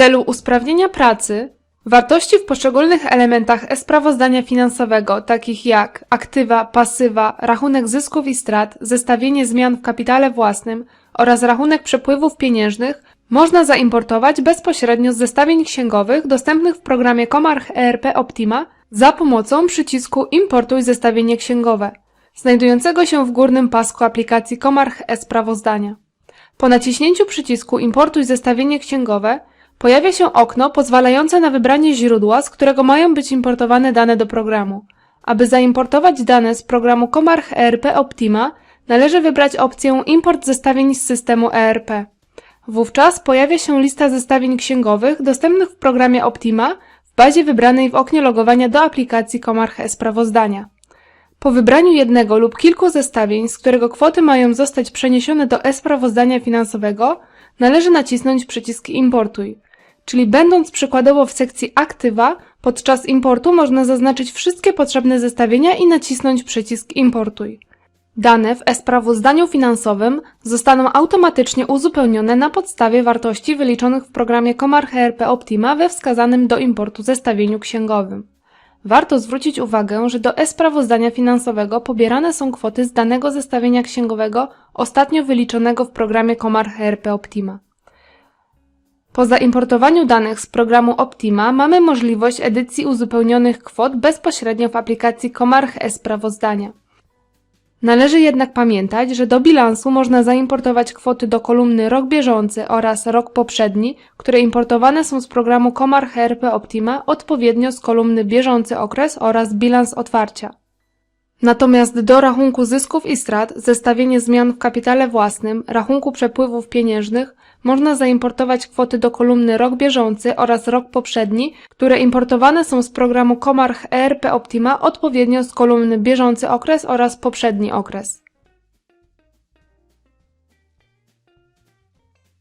celu usprawnienia pracy, wartości w poszczególnych elementach e-sprawozdania finansowego, takich jak aktywa, pasywa, rachunek zysków i strat, zestawienie zmian w kapitale własnym oraz rachunek przepływów pieniężnych, można zaimportować bezpośrednio z zestawień księgowych dostępnych w programie Comarch ERP Optima za pomocą przycisku Importuj zestawienie księgowe, znajdującego się w górnym pasku aplikacji Comarch e-sprawozdania. Po naciśnięciu przycisku Importuj zestawienie księgowe pojawia się okno pozwalające na wybranie źródła, z którego mają być importowane dane do programu. Aby zaimportować dane z programu Comarch ERP Optima, należy wybrać opcję Import zestawień z systemu ERP. Wówczas pojawia się lista zestawień księgowych dostępnych w programie Optima w bazie wybranej w oknie logowania do aplikacji Comarch e-sprawozdania. Po wybraniu jednego lub kilku zestawień, z którego kwoty mają zostać przeniesione do e-sprawozdania finansowego, należy nacisnąć przycisk Importuj. Czyli będąc przykładowo w sekcji Aktywa, podczas importu można zaznaczyć wszystkie potrzebne zestawienia i nacisnąć przycisk Importuj. Dane w e-sprawozdaniu finansowym zostaną automatycznie uzupełnione na podstawie wartości wyliczonych w programie Comarch ERP Optima we wskazanym do importu zestawieniu księgowym. Warto zwrócić uwagę, że do e-sprawozdania finansowego pobierane są kwoty z danego zestawienia księgowego ostatnio wyliczonego w programie Comarch ERP Optima. Po zaimportowaniu danych z programu Optima mamy możliwość edycji uzupełnionych kwot bezpośrednio w aplikacji Comarch e-sprawozdania. Należy jednak pamiętać, że do bilansu można zaimportować kwoty do kolumny rok bieżący oraz rok poprzedni, które importowane są z programu Comarch ERP Optima odpowiednio z kolumny bieżący okres oraz bilans otwarcia. Natomiast do rachunku zysków i strat, zestawienie zmian w kapitale własnym, rachunku przepływów pieniężnych można zaimportować kwoty do kolumny rok bieżący oraz rok poprzedni, które importowane są z programu Comarch ERP Optima odpowiednio z kolumny bieżący okres oraz poprzedni okres.